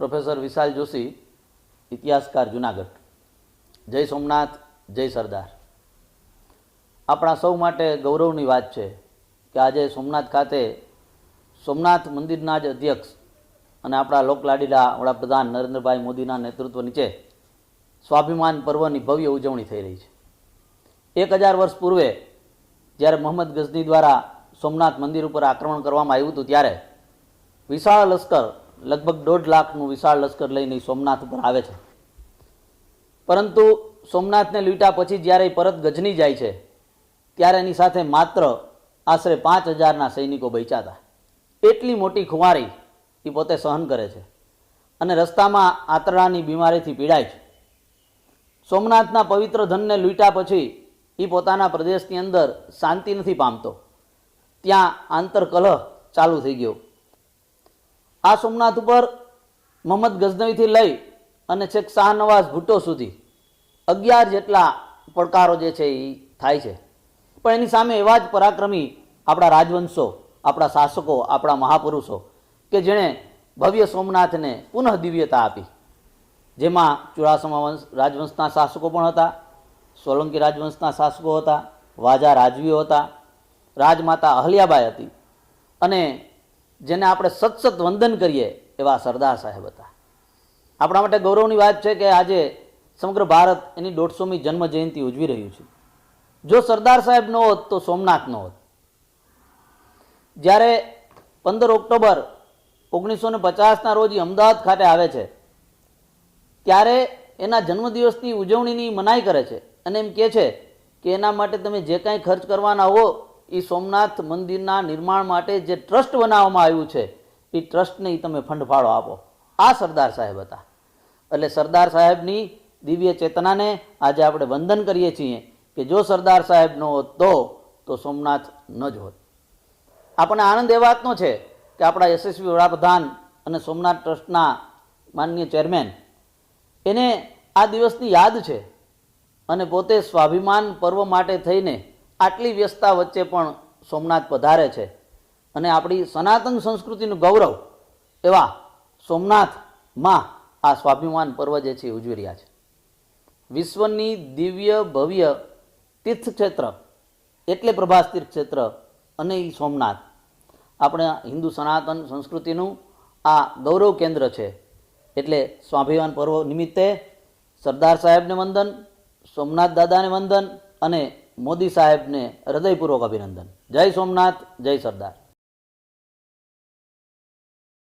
Professor Vishal Joshi, ઇતિહાસકાર જુનાગઢ. જય સોમનાથ, જય સરદાર. આપણા સૌ માટે ગૌરવની વાત છે કે આજે સોમનાથ ખાતે સોમનાથ મંદિરના જ અધ્યક્ષ અને આપણા લોકલાડીલા વડાપ્રધાન નરેન્દ્રભાઈ મોદીના નેતૃત્વ નીચે સ્વાભિમાન પર્વની ભવ્ય ઉજવણી થઈ રહી છે. એક હજાર વર્ષ પૂર્વે જ્યારે મોહમ્મદ ગઝની દ્વારા સોમનાથ મંદિર ઉપર આક્રમણ કરવામાં આવ્યું હતું ત્યારે વિશાળ લશ્કર લગભગ દોઢ લાખનું વિશાળ લશ્કર લઈને સોમનાથ ઉપર આવે છે. પરંતુ સોમનાથને લૂંટ્યા પછી જ્યારે એ પરત ગજની જાય છે, ત્યારે એની સાથે માત્ર આશરે પાંચ હજારના સૈનિકો બચ્યા એટલી મોટી ખુવારી એ પોતે સહન કરે છે અને રસ્તામાં આંતરડાની બીમારીથી પીડાય છે. સોમનાથના પવિત્ર ધનને લૂંટ્યા પછી એ પોતાના પ્રદેશની અંદર શાંતિ નથી પામતો. ત્યાં આંતરકલહ ચાલુ થઈ ગયો. આ સોમનાથ ઉપર મોહમ્મદ ગઝનવીથી લઈ અને છેક શાહનવાઝ ભુટ્ટો સુધી અગિયાર જેટલા પડકારો જે છે એ થાય છે. પણ એની સામે એવા જ પરાક્રમી આપણા રાજવંશો, આપણા શાસકો, આપણા મહાપુરુષો કે જેણે ભવ્ય સોમનાથને પુનઃ દિવ્યતા આપી. જેમાં ચુડાસમા વંશ રાજવંશના શાસકો પણ હતા, સોલંકી રાજવંશના શાસકો હતા, વાજા રાજવીઓ હતા, રાજમાતા અહલ્યાબાઈ હતી અને જેને આપણે સતસત વંદન કરીએ એવા સરદાર સાહેબ હતા. આપણા માટે ગૌરવની વાત છે કે આજે સમગ્ર ભારત એની દોઢસોમી જન્મ જયંતિ ઉજવી રહ્યું છે. જો સરદાર સાહેબ ન હોત તો સોમનાથ ન હોત. જ્યારે પંદર ઓક્ટોબર ઓગણીસો ને પચાસના રોજ અમદાવાદ ખાતે આવે છે, ત્યારે એના જન્મદિવસની ઉજવણીની મનાઈ કરે છે અને એમ કહે છે કે એના માટે તમે જે કાંઈ ખર્ચ કરવાના હો એ સોમનાથ મંદિરના નિર્માણ માટે જે ટ્રસ્ટ બનાવવામાં આવ્યું છે એ ટ્રસ્ટને તમે ફંડ ફાળો આપો. આ સરદાર સાહેબ હતા. એટલે સરદાર સાહેબની દિવ્ય ચેતનાને આજે આપણે વંદન કરીએ છીએ કે જો સરદાર સાહેબ ન હોત તો તો સોમનાથ ન જ હોત. આપણને આનંદ એ વાતનો છે કે આપણા યશસ્વી વડાપ્રધાન અને સોમનાથ ટ્રસ્ટના માનનીય ચેરમેન, એને આ દિવસની યાદ છે અને પોતે સ્વાભિમાન પર્વ માટે થઈને આટલી વ્યસ્તતા વચ્ચે પણ સોમનાથ પધારે છે. અને આપણી સનાતન સંસ્કૃતિનું ગૌરવ એવા સોમનાથમાં આ સ્વાભિમાન પર્વ જે છે ઉજવી રહ્યા છે. વિશ્વની દિવ્ય, ભવ્ય તીર્થક્ષેત્ર એટલે પ્રભાસ તીર્થક્ષેત્ર અને એ સોમનાથ. આપણે હિન્દુ સનાતન સંસ્કૃતિનું આ ગૌરવ કેન્દ્ર છે. એટલે સ્વાભિમાન પર્વ નિમિત્તે સરદાર સાહેબને વંદન, સોમનાથ દાદાને વંદન અને મોદી સાહેબને હૃદયપૂર્વક અભિનંદન. જય સોમનાથ જય સરદાર.